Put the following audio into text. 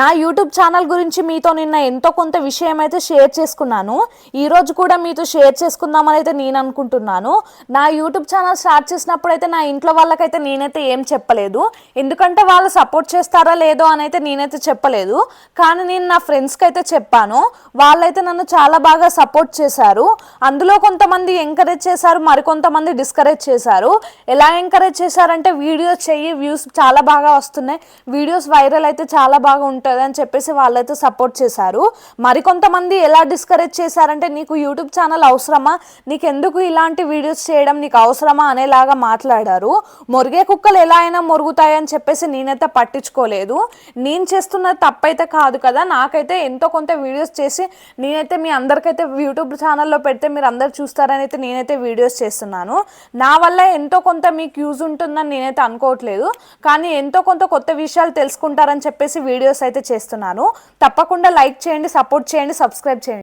నా YouTube channel గురించి మీతో నిన్న ఎంతో కొంత విషయం అయితే షేర్ చేసుకున్నాను. ఈరోజు కూడా మీతో షేర్ చేసుకుందామని అయితే నేను అనుకుంటున్నాను. నా యూట్యూబ్ ఛానల్ స్టార్ట్ చేసినప్పుడు అయితే నా ఇంట్లో వాళ్ళకైతే నేనైతే ఏం చెప్పలేదు. ఎందుకంటే వాళ్ళు సపోర్ట్ చేస్తారా లేదో అని అయితే నేనైతే చెప్పలేదు. కానీ నేను నా ఫ్రెండ్స్కి అయితే చెప్పాను. వాళ్ళైతే నన్ను చాలా బాగా సపోర్ట్ చేశారు. అందులో కొంతమంది ఎంకరేజ్ చేశారు మరికొంతమంది డిస్కరేజ్ చేశారు. ఎలా ఎంకరేజ్ చేశారంటే వీడియోస్ చెయ్యి వ్యూస్ చాలా బాగా వస్తున్నాయి. వీడియోస్ వైరల్ అయితే చాలా బాగా ఉంటుంది అని చెప్పేసి వాళ్ళైతే సపోర్ట్ చేశారు. మరికొంతమంది ఎలా డిస్కరేజ్ చేశారంటే నీకు యూట్యూబ్ ఛానల్ అవసరమా? నీకు ఎందుకు ఇలాంటి వీడియోస్ చేయడం? నీకు అవసరమా? అనేలాగా మాట్లాడారు. మొరిగే కుక్కలు ఎలా అయినా మొరుగుతాయని చెప్పేసి నేనైతే పట్టించుకోలేదు. నేను చేస్తున్న తప్పైతే కాదు కదా. నాకైతే ఎంతో కొంత వీడియోస్ చేసి నేనైతే మీ అందరికైతే యూట్యూబ్ ఛానల్లో పెడితే మీరు అందరు చూస్తారని అయితే నేనైతే వీడియోస్ చేస్తున్నాను. నా వల్ల ఎంతో కొంత మీకు యూజ్ ఉంటుందని నేనైతే అనుకోవట్లేదు. కానీ ఎంతో కొంత కొత్త విషయాలు తెలుసుకుంటారని చెప్పేసి వీడియోస్ అయితే అయితే చేస్తున్నాను. తప్పకుండా లైక్ చేయండి సపోర్ట్ చేయండి సబ్స్క్రైబ్ చేయండి.